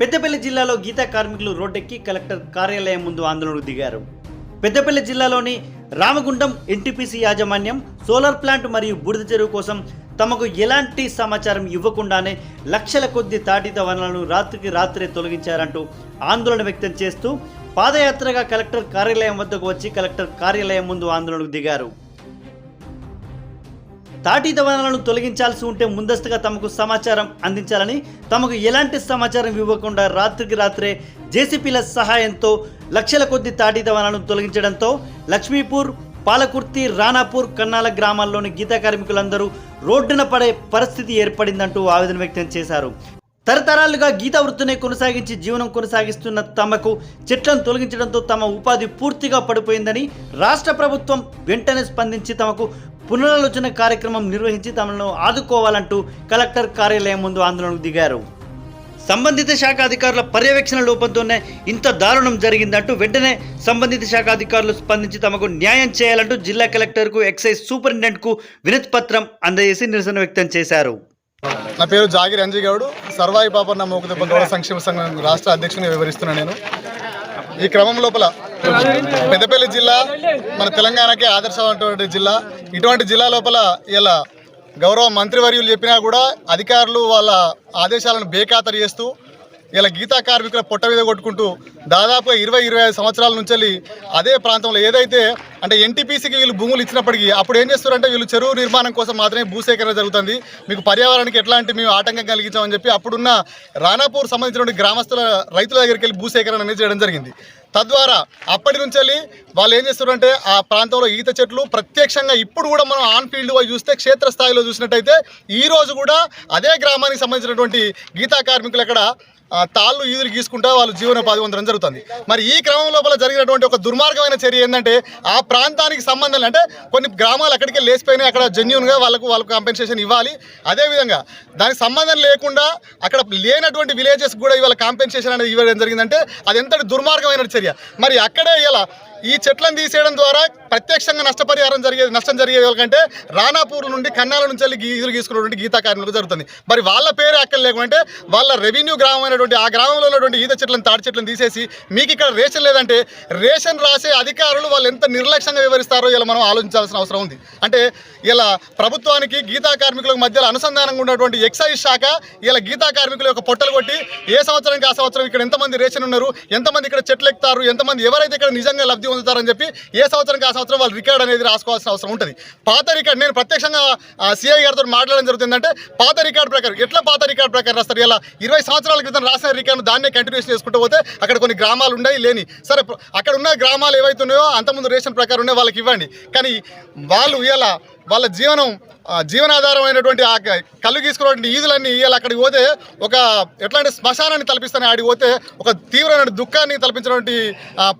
పెద్దపల్లి జిల్లాలో గీతా కార్మికులు రోడ్డెక్కి కలెక్టర్ కార్యాలయం ముందు ఆందోళనకు దిగారు. పెద్దపల్లి జిల్లాలోని రామగుండం ఎన్టీపీసీ యాజమాన్యం సోలార్ ప్లాంట్ మరియు బుడిద చెరువు కోసం తమకు ఎలాంటి సమాచారం ఇవ్వకుండానే లక్షల కొద్ది తాటిత వనరులను రాత్రికి రాత్రే తొలగించారంటూ ఆందోళన వ్యక్తం చేస్తూ పాదయాత్రగా కలెక్టర్ కార్యాలయం వద్దకు వచ్చి కలెక్టర్ కార్యాలయం ముందు ఆందోళనకు దిగారు. తాటి దవనాలను తొలగించాల్సి ఉంటే ముందస్తుగా తమకు సమాచారం అందించాలని తమకు ఎలాంటి సమాచారం ఇవ్వకుండా రాత్రికి రాత్రే జేసీపీల సహాయంతో లక్షల కొద్ది తాటిత తొలగించడంతో లక్ష్మీపూర్ పాలకుర్తి రానాపూర్ కన్నాల గ్రామాల్లోని గీతా కార్మికులందరూ రోడ్డున పడే పరిస్థితి ఏర్పడిందంటూ ఆవేదన వ్యక్తం చేశారు. తరతరాలుగా గీతా వృత్తిని కొనసాగించి జీవనం కొనసాగిస్తున్న తమకు చెట్లను తొలగించడంతో తమ ఉపాధి పూర్తిగా పడిపోయిందని రాష్ట్ర ప్రభుత్వం వెంటనే స్పందించి తమకు పునరాలోచన కార్యక్రమం నిర్వహించి తమను ఆదుకోవాలంటూ కలెక్టర్ కార్యాలయం ముందు ఆందోళనకు దిగారు. సంబంధిత శాఖ అధికారుల పర్యవేక్షణ లోపంతోనే ఇంత దారుణం జరిగిందంటూ వెంటనే సంబంధిత శాఖ అధికారులు స్పందించి తమకు న్యాయం చేయాలంటూ జిల్లా కలెక్టర్కు ఎక్సైజ్ సూపరింటెండెంట్కు వినతి పత్రం అందజేసి నిరసన వ్యక్తం చేశారు. నా పేరు జాగిర్ అంజీ గౌడ్. సర్వాయి పాపన్న మోకదెబ్బ గౌడ సంక్షేమ సంఘం రాష్ట్ర అధ్యక్షునిగా వివరిస్తున్నా నేను. ఈ క్రమం లోపల పెద్దపల్లి జిల్లా మన తెలంగాణకే ఆదర్శమైనటువంటి జిల్లా. ఇటువంటి జిల్లా లోపల ఇలా గౌరవ మంత్రివర్యులు చెప్పినా కూడా అధికారులు వాళ్ళ ఆదేశాలను బేఖాతరు చేస్తూ ఇలా గీతా కార్మికుల పొట్ట మీద కొట్టుకుంటూ దాదాపుగా ఇరవై ఇరవై ఐదు సంవత్సరాల నుంచి అదే ప్రాంతంలో ఏదైతే అంటే ఎన్టీపీసీకి వీళ్ళు భూములు ఇచ్చినప్పటికీ అప్పుడు ఏం చేస్తారంటే వీళ్ళు చెరువు నిర్మాణం కోసం మాత్రమే భూసేకరణ జరుగుతుంది. మీకు పర్యావరణానికి ఎట్లాంటి మేము ఆటంకం కలిగించామని చెప్పి అప్పుడున్న రానాపూర్ సంబంధించినటువంటి గ్రామస్తుల రైతుల దగ్గరికి వెళ్ళి భూసేకరణ అనేది చేయడం జరిగింది. తద్వారా అప్పటి నుంచి వెళ్ళి వాళ్ళు ఏం చేస్తారంటే ఆ ప్రాంతంలో ఈత చెట్లు ప్రత్యక్షంగా ఇప్పుడు కూడా మనం ఆన్ ఫీల్డ్గా చూస్తే క్షేత్రస్థాయిలో చూసినట్టయితే ఈ రోజు కూడా అదే గ్రామానికి సంబంధించినటువంటి గీతా కార్మికులు అక్కడ తాళ్ళు ఈదులు గీసుకుంటా వాళ్ళు జీవనోపాధి పొందడం జరుగుతుంది. మరి ఈ క్రమం లోపల జరిగినటువంటి ఒక దుర్మార్గమైన చర్య ఏంటంటే ఆ ప్రాంతానికి సంబంధం అంటే కొన్ని గ్రామాలు అక్కడికి లేచిపోయినాయి అక్కడ జెన్యున్గా వాళ్ళకు వాళ్ళకు కాంపెన్సేషన్ ఇవ్వాలి. అదేవిధంగా దానికి సంబంధం లేకుండా అక్కడ లేనటువంటి విలేజెస్ కూడా ఇవాళ కాంపెన్సేషన్ అనేది ఇవ్వడం జరిగిందంటే అది ఎంతటి దుర్మార్గమైన చర్య. మరి అక్కడే ఇలా ఈ చెట్లను తీసేయడం ద్వారా ప్రత్యక్షంగా నష్టపరిహారం జరిగే నష్టం జరిగే వాళ్ళకంటే రానాపూర్ నుండి కన్నాల నుంచి వెళ్ళి గీజులు గీసుకున్నటువంటి గీతా కార్మికులు జరుగుతుంది. మరి వాళ్ళ పేరు అక్కడ లేకుంటే వాళ్ళ రెవెన్యూ గ్రామం అయినటువంటి ఆ గ్రామంలో ఉన్నటువంటి ఈత చెట్లను తాడి చెట్లను తీసేసి మీకు ఇక్కడ రేషన్ లేదంటే రేషన్ రాసే అధికారులు వాళ్ళు ఎంత నిర్లక్ష్యంగా వివరిస్తారో ఇలా మనం ఆలోచించాల్సిన అవసరం ఉంది. అంటే ఇలా ప్రభుత్వానికి గీతా కార్మికులకు మధ్యలో అనుసంధానంగా ఉన్నటువంటి ఎక్సైజ్ శాఖ ఇలా గీతా కార్మికుల యొక్క పొట్టలు కొట్టి ఏ సంవత్సరానికి ఆ సంవత్సరం ఇక్కడ ఎంతమంది రేషన్ ఉన్నారు ఎంతమంది ఇక్కడ చెట్లు ఎక్కుతారు ఎంతమంది ఎవరైతే ఇక్కడ నిజంగా లబ్ధి పొందుతారని చెప్పి ఏ సంవత్సరానికి ఆ సంవత్సరం వాళ్ళు రికార్డ్ అనేది రాసుకోవాల్సిన అవసరం ఉంటుంది. పాత రికార్డ్ నేను ప్రత్యక్షంగా సిఐ గారితో మాట్లాడడం జరుగుతుందంటే పాత రికార్డు ప్రకారం ఎట్లా పాత రికార్డ్ ప్రకారం రాస్తారు? ఇలా ఇరవై సంవత్సరాల క్రితం రాసిన రికార్డు దాన్నే కంటిన్యూస్ చేసుకుంటూ పోతే అక్కడ కొన్ని గ్రామాలు ఉన్నాయి లేని. సరే అక్కడ ఉన్న గ్రామాలు ఏవైతే ఉన్నాయో అంతకుముందు రేషన్ ప్రకారం ఉన్నాయో వాళ్ళకి ఇవ్వండి. కానీ వాళ్ళు ఇలా వాళ్ళ జీవనం జీవనాధారమైనటువంటి ఆ కళ్ళు గీసుకున్నటువంటి ఈదులన్నీ ఇవాళ అక్కడికి పోతే ఒక ఎట్లాంటి శ్మశానాన్ని తలపిస్తాను ఆడికి పోతే ఒక తీవ్రమైన దుఃఖాన్ని తలపించినటువంటి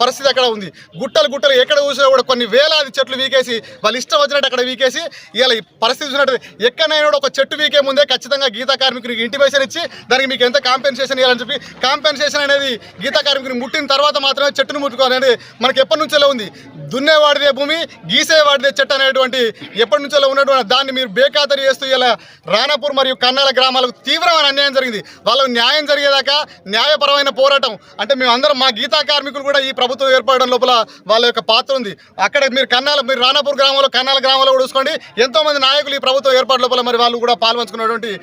పరిస్థితి అక్కడ ఉంది. గుట్టలు గుట్టలు ఎక్కడ చూసినా కూడా కొన్ని వేలాది చెట్లు వీకేసి వాళ్ళు ఇష్టం వచ్చినట్టు అక్కడ వీకేసి ఇవాళ పరిస్థితి చూసినట్టు ఎక్కడైనా కూడా ఒక చెట్టు వీకే ముందే ఖచ్చితంగా గీతా కార్మికునికి ఇంటిమేషన్ ఇచ్చి దానికి మీకు ఎంత కాంపెన్సేషన్ ఇవ్వాలని చెప్పి కాంపెన్సేషన్ అనేది గీతా కార్మికుని ముట్టిన తర్వాత మాత్రమే చెట్టును ముట్టుకోవాలి అనేది మనకి ఎప్పటి నుంచో ఉంది. దున్నేవాడిదే భూమి గీసేవాడిదే చెట్టు అనేటువంటి ఎప్పటి నుంచో ఉన్నటువంటి దాన్ని మీరు బేఖాతరు చేస్తూ ఇలా రానాపూర్ మరియు కన్నాల గ్రామాలకు తీవ్రమైన అన్యాయం జరిగింది. వాళ్ళకు న్యాయం జరిగేదాకా న్యాయపరమైన పోరాటం. అంటే మేము అందరం మా గీతా కార్మికులు కూడా ఈ ప్రభుత్వం ఏర్పడడం లోపల వాళ్ళ యొక్క పాత్ర ఉంది. అక్కడ మీరు కన్నాల మీరు రాణాపూర్ గ్రామంలో కన్నాల గ్రామంలో కూడా చూసుకోండి. ఎంతో మంది నాయకులు ఈ ప్రభుత్వం ఏర్పాటు లోపల మరి వాళ్ళు కూడా పాల్పంచుకున్నటువంటి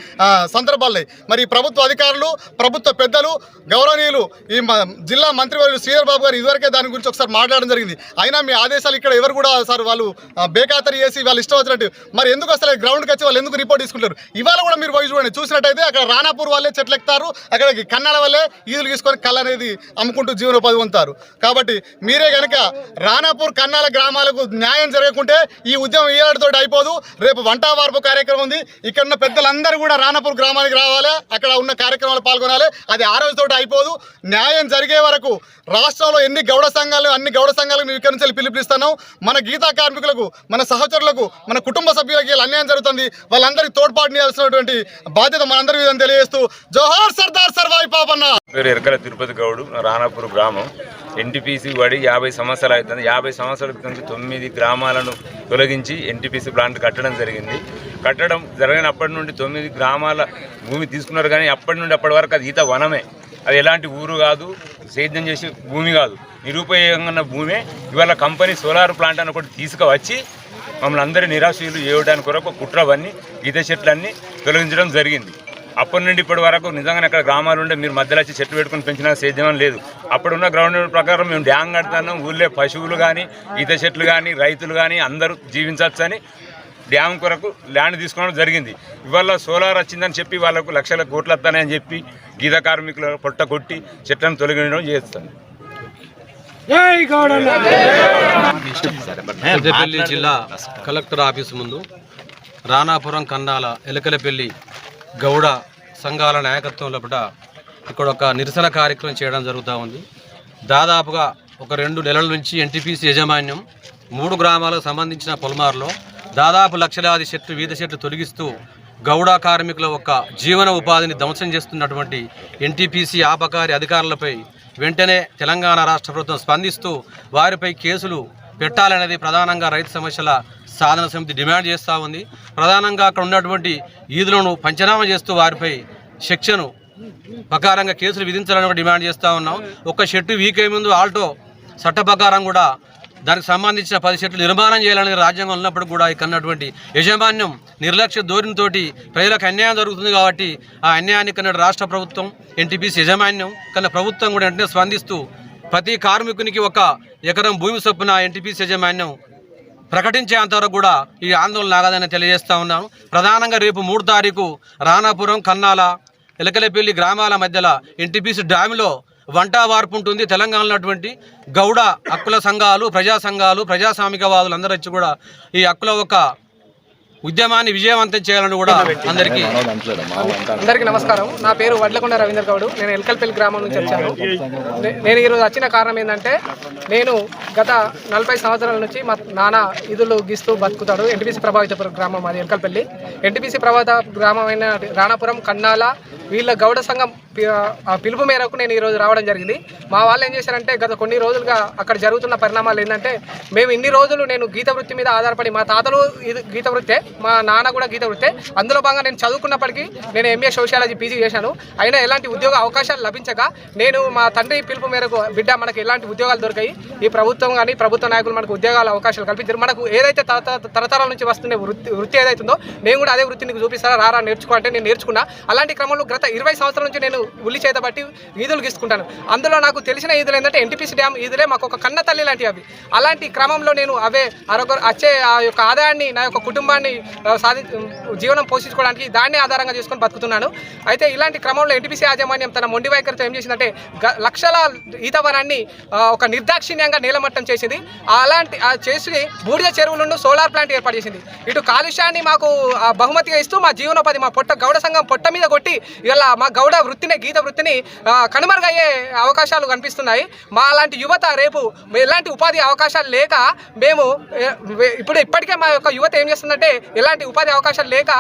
సందర్భాలు. మరి ప్రభుత్వ అధికారులు ప్రభుత్వ పెద్దలు గౌరవనీయులు ఈ మ- జిల్లా మంత్రివర్యులు శ్రీధర్ బాబు గారు ఇదివరకే దాని గురించి ఒకసారి మాట్లాడడం జరిగింది. అయినా మీ ఆదేశాలు ఇక్కడ ఎవరు కూడా సార్ వాళ్ళు బేఖాతరి చేసి వాళ్ళు ఇష్టం వచ్చినట్టు. మరి ఎందుకు అసలు గ్రౌండ్కి వచ్చి వాళ్ళు ఎందుకు రిపోర్ట్ తీసుకుంటారు? ఇవాళ కూడా మీరు పోయి చూడండి చూసినట్టయితే అక్కడ రానాపూర్ వాళ్ళే చెట్లు ఎక్కుతారు అక్కడ కన్నడ వల్లే ఈదులు తీసుకొని కళ్ళ అనేది అమ్ముకుంటూ జీవనోపాధి పొందుతారు. కాబట్టి మీరే కనుక రానాపూర్ కన్నాల గ్రామాలకు న్యాయం జరగకుంటే ఈ ఉద్యమం ఏడాదితో అయిపోదు. రేపు వంట వార్పు కార్యక్రమం ఉంది. ఇక్కడ ఉన్న పెద్దలందరూ కూడా రానాపూర్ గ్రామానికి రావాలి. అక్కడ ఉన్న కార్యక్రమాలు పాల్గొనాలి. అది ఆ రోజుతో అయిపోదు. న్యాయం జరిగే వరకు రాష్ట్రంలో ఎన్ని గౌడ సంఘాలు అన్ని గౌడ సంఘాలకు మేము ఇక్కడి నుంచి పిలుపునిస్తున్నాం. మన గీతా కార్మికులకు మన సహచరులకు మన కుటుంబ సభ్యులకి అన్యాయం జరుగుతుంది. వాళ్ళందరికీ తోడ్పాటునియాల్సినటువంటి బాధ్యత మనందరి మీద తెలియజేస్తూ జోహార్ సర్దార్ సర్వాయి పాపన్న. పేరు ఎరకల తిరుపతి గౌడు రాణాపూర్ గ్రామం. ఎన్టీపీసీ వాడి యాభై సంవత్సరాలు అవుతుంది. యాభై సంవత్సరాల క్రితం తొమ్మిది గ్రామాలను తొలగించి ఎన్టీపీసీ ప్లాంట్ కట్టడం జరిగింది. కట్టడం జరిగినప్పటి నుండి తొమ్మిది గ్రామాల భూమి తీసుకున్నారు కానీ అప్పటి నుండి అప్పటి వరకు అది ఈత వనమే. అది ఎలాంటి ఊరు కాదు సేద్యం చేసే భూమి కాదు. నిరుపయోగంగా ఉన్న భూమే ఇవాళ కంపెనీ సోలార్ ప్లాంట్ అని ఒకటి తీసుకువచ్చి మమ్మల్ని అందరి నిరాశీలు చేయడానికి కొరకు కుట్రవన్నీ గీత చెట్లన్నీ తొలగించడం జరిగింది. అప్పటి నుండి ఇప్పటి వరకు నిజంగానే అక్కడ గ్రామాలు ఉండే మీరు మధ్యలో వచ్చి చెట్లు పెట్టుకుని పెంచిన సేద్యం లేదు. అప్పుడున్న గ్రౌండ్ ప్రకారం మేము డ్యామ్ కడతాం ఊళ్ళో పశువులు కానీ ఈత చెట్లు కానీ రైతులు కానీ అందరూ జీవించవచ్చని డ్యామ్ కొరకు ల్యాండ్ తీసుకోవడం జరిగింది. ఇవాళ సోలార్ వచ్చిందని చెప్పి వాళ్ళకు లక్షల కోట్లు వస్తాయని చెప్పి గీత కార్మికుల పొట్ట కొట్టి చెట్లను తొలగించడం చేస్తాను పెద్దపల్లి జిల్లా కలెక్టర్ ఆఫీసు ముందు రాణాపురం కన్నాల ఎలకలపల్లి గౌడ సంఘాల నాయకత్వంలో లోపల ఇక్కడ ఒక నిరసన కార్యక్రమం చేయడం జరుగుతూ ఉంది. దాదాపుగా ఒక రెండు నెలల నుంచి ఎన్టీపీసీ యాజమాన్యం మూడు గ్రామాలకు సంబంధించిన పొలమారులో దాదాపు లక్షలాది చెట్లు వీధ చెట్లు తొలగిస్తూ గౌడ కార్మికుల యొక్క జీవన ఉపాధిని ధ్వంసం చేస్తున్నటువంటి ఎన్టీపీసీ ఆపకారి అధికారులపై వెంటనే తెలంగాణ రాష్ట్ర ప్రభుత్వం స్పందిస్తూ వారిపై కేసులు పెట్టాలనేది ప్రధానంగా రైతు సమస్యల సాధన సమితి డిమాండ్ చేస్తూ ఉంది. ప్రధానంగా అక్కడ ఉన్నటువంటి ఈదులను పంచనామా చేస్తూ వారిపై శిక్షను ప్రకారంగా కేసులు విధించాలని డిమాండ్ చేస్తూ ఉన్నాం. ఒక షెట్టు వీకే ముందు ఆల్టో చట్ట ప్రకారం కూడా దానికి సంబంధించిన పది చెట్లు నిర్మాణం చేయాలనేది రాజ్యాంగం ఉన్నప్పుడు కూడా ఇక్కడ యజమాన్యం నిర్లక్ష్య ధోరణితోటి ప్రజలకు అన్యాయం జరుగుతుంది కాబట్టి ఆ అన్యాయాన్ని కన్నాడు రాష్ట్ర ప్రభుత్వం ఎన్టీపీసీ యజమాన్యం కన్నా ప్రభుత్వం కూడా వెంటనే స్పందిస్తూ ప్రతి కార్మికునికి ఒక ఎకరం భూమి చొప్పున ఎన్టీపీసీ యాజమాన్యం ప్రకటించేంతవరకు కూడా ఈ ఆందోళన ఆగదని తెలియజేస్తూ ఉన్నాను. ప్రధానంగా రేపు మూడు తారీఖు రాణాపురం కన్నాల ఎలకలపల్లి గ్రామాల మధ్యలో ఎన్టీపీసీ డ్యామ్లో వంటా వార్పు ఉంటుంది. తెలంగాణలో ఉన్నటువంటి గౌడ హక్కుల సంఘాలు ప్రజా సంఘాలు ప్రజాస్వామికవాదులు అందరూ వచ్చి కూడా ఈ హక్కుల ఒక ఉద్యమాన్ని విజయవంతం చేయాలని కూడా అందరికీ అందరికీ నమస్కారం. నా పేరు వడ్లకొండ రవీంద్ర గౌడ్. నేను ఎల్కల్పల్లి గ్రామం నుంచి వచ్చాను. నేను ఈరోజు వచ్చిన కారణం ఏంటంటే నేను గత నలభై సంవత్సరాల నుంచి మా నాన్న ఇదులు గీస్తూ బతుకుతాడు. ఎన్టీపీసీ ప్రభావిత గ్రామం అది ఎల్కల్పల్లి. ఎన్టీపీసీ ప్రభావిత గ్రామం అయిన రాణాపురం కన్నాల వీళ్ళ గౌడ సంఘం పి- పిలుపు మేరకు నేను ఈరోజు రావడం జరిగింది. మా వాళ్ళు ఏం చేశారంటే గత కొన్ని రోజులుగా అక్కడ జరుగుతున్న పరిణామాలు ఏంటంటే మేము ఇన్ని రోజులు నేను గీత వృత్తి మీద ఆధారపడి మా తాతలు ఇది గీత వృత్తే మా నాన్న కూడా గీత వృత్తే అందులో భాగంగా నేను చదువుకున్నప్పటికీ నేను ఎంఏ సోషియాలజీ పీజీ చేశాను. అయినా ఎలాంటి ఉద్యోగ అవకాశాలు లభించక నేను మా తండ్రి పిలుపు మేరకు బిడ్డ మనకి ఎలాంటి ఉద్యోగాలు దొరికాయి? ఈ ప్రభుత్వం కానీ ప్రభుత్వ నాయకులు మనకు ఉద్యోగాల అవకాశాలు కల్పించారు. మనకు ఏదైతే తరతరాల నుంచి వస్తున్న వృత్తి వృత్తి ఏదైతుందో నేను కూడా అదే వృత్తిని నీకు చూపిస్తారా రారా నేర్చుకో అంటే నేను నేర్చుకున్నా. అలాంటి క్రమంలో గత ఇరవై సంవత్సరాల నుంచి నేను ఉల్లి చేత బట్టి ఈదులు గీసుకుంటాను. అందులో నాకు తెలిసిన ఈదులు ఏంటంటే ఎన్టీపీసీ డ్యామ్ ఈదులే మాకు ఒక కన్న తల్లి లాంటివి అవి. అలాంటి క్రమంలో నేను అవే అరొక వచ్చే ఆ యొక్క ఆదాయాన్ని నా యొక్క కుటుంబాన్ని సాధి జీవనం పోషించుకోవడానికి దాన్ని ఆధారంగా చేసుకొని బతుకుతున్నాను. అయితే ఇలాంటి క్రమంలో ఎన్టీపీసీ యాజమాన్యం తన మొండి వైఖరితో ఏం చేసిందంటే గ- లక్షల ఈతవనాన్ని ఒక నిర్దాక్షిణ్యంగా నీలమట్టం చేసింది. అలాంటి ఆ చేసి బూడిద చెరువులను సోలార్ ప్లాంట్ ఏర్పాటు చేసింది. ఇటు కాలుష్యాన్ని మాకు ఆ, బహుమతిగా ఇస్తూ మా జీవనోపాధి మా పొట్ట గౌడ సంఘం పొట్ట మీద కొట్టి ఇలా మా గౌడ వృత్తిని గీత వృత్తిని కనుమరుగయ్యే అవకాశాలు కనిపిస్తున్నాయి. మా అలాంటి యువత రేపు ఎలాంటి ఉపాధి అవకాశాలు లేక మేము ఇప్పుడు ఇప్పటికే మా యొక్క యువత ఏం చేస్తుందంటే ఎలాంటి ఉపాధి అవకాశాలు లేక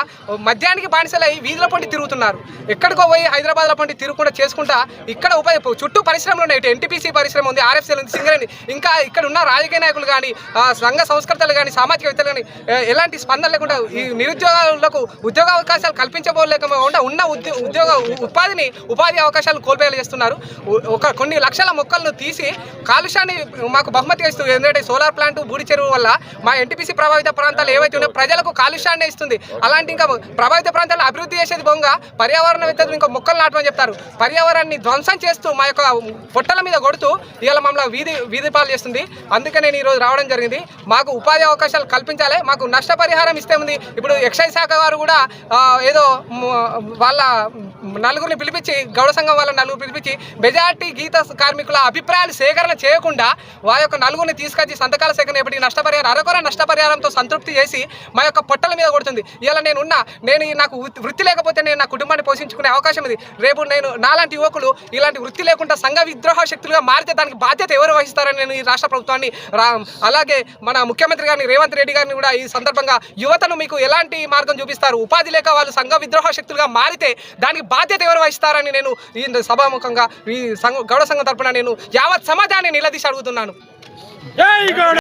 మద్యానికి బానిసలై వీధుల పండి తిరుగుతున్నారు. ఎక్కడికో పోయి హైదరాబాద్లో పండి తిరుగుకుండా చేసుకుంటా ఇక్కడ ఉపాధి చుట్టూ పరిశ్రమలు ఉన్నాయి. ఇటు ఎన్టీపీసీ పరిశ్రమ ఉంది ఆర్ఎఫ్సీలు ఉంది సింగరేణి. ఇంకా ఇక్కడ ఉన్న రాజకీయ నాయకులు కానీ సంఘ సంస్కర్తలు కానీ సామాజికవేత్తలు కానీ ఎలాంటి స్పందన లేకుండా ఈ నిరుద్యోగులకు ఉద్యోగ అవకాశాలు కల్పించబోలేకుండా ఉన్న ఉద్యో ఉద్యోగ ఉపాధిని ఉపాధి అవకాశాలు కోల్పోయేలా చేస్తున్నారు. ఒక కొన్ని లక్షల మొక్కలను తీసి కాలుష్యాన్ని మాకు బహుమతిగా ఇస్తుంది. ఎందుకంటే సోలార్ ప్లాంట్ బూడి చెరువు వల్ల మా ఎన్టీపీసీ ప్రభావిత ప్రాంతాలు ఏవైతే ఉన్నాయో ప్రజలకు కాలుష్యాన్ని ఇస్తుంది. అలాంటి ఇంకా ప్రభావిత ప్రాంతాలు అభివృద్ధి చేసేది బొంగ పర్యావరణవేత్తలు ఇంకా మొక్కలు నాటమని చెప్తారు. పర్యావరణాన్ని ధ్వంసం చేస్తూ మా యొక్క పొట్టల మీద కొడుతూ ఇవాళ మమ్మల్ని వీధి వీధి పాలు చేస్తుంది. అందుకే నేను ఈరోజు రావడం జరిగింది. మాకు ఉపాధి అవకాశాలు కల్పించాలి మాకు నష్టపరిహారం ఇస్తే ఉంది. ఇప్పుడు ఎక్సైజ్ శాఖ వారు కూడా ఏదో వాళ్ళ నలుగురిని పిలిపించి గౌడ సంఘం వాళ్ళ నలుగురు పిలిపించి మెజార్టీ గీత కార్మికుల అభిప్రాయాలు సేకరణ చేయకుండా వారి యొక్క నలుగురిని తీసుకొచ్చి సంతకాల సేకరణ ఇప్పటికీ నష్టపరిహారం అరకొర నష్టపరిహారంతో సంతృప్తి చేసి మా యొక్క పొట్టల మీద కొడుతుంది. ఇలా నేను ఉన్నా నేను ఈ నాకు వృత్తి- లేకపోతే నేను నా కుటుంబాన్ని పోషించుకునే అవకాశం ఇది రేపు నేను నాలాంటి యువకులు ఇలాంటి వృత్తి లేకుండా సంఘ విద్రోహ శక్తులుగా మారితే దానికి బాధ్యత ఎవరు వహిస్తారని నేను ఈ రాష్ట్ర ప్రభుత్వాన్ని రా అలాగే మన ముఖ్యమంత్రి గారిని రేవంత్ రెడ్డి గారిని కూడా ఈ సందర్భంగా యువతను మీకు ఎలాంటి మార్గం చూపిస్తారు? ఉపాధి లేక వాళ్ళు సంఘ విద్రోహ శక్తులుగా మారితే దానికి బాధ్యత ఎవరు వహిస్తారని నేను ఈ సభాముఖంగా ఈ సంఘ గౌడ సంఘం తరపున నేను యావత్ సమాజాన్ని నిలదీసి అడుగుతున్నాను.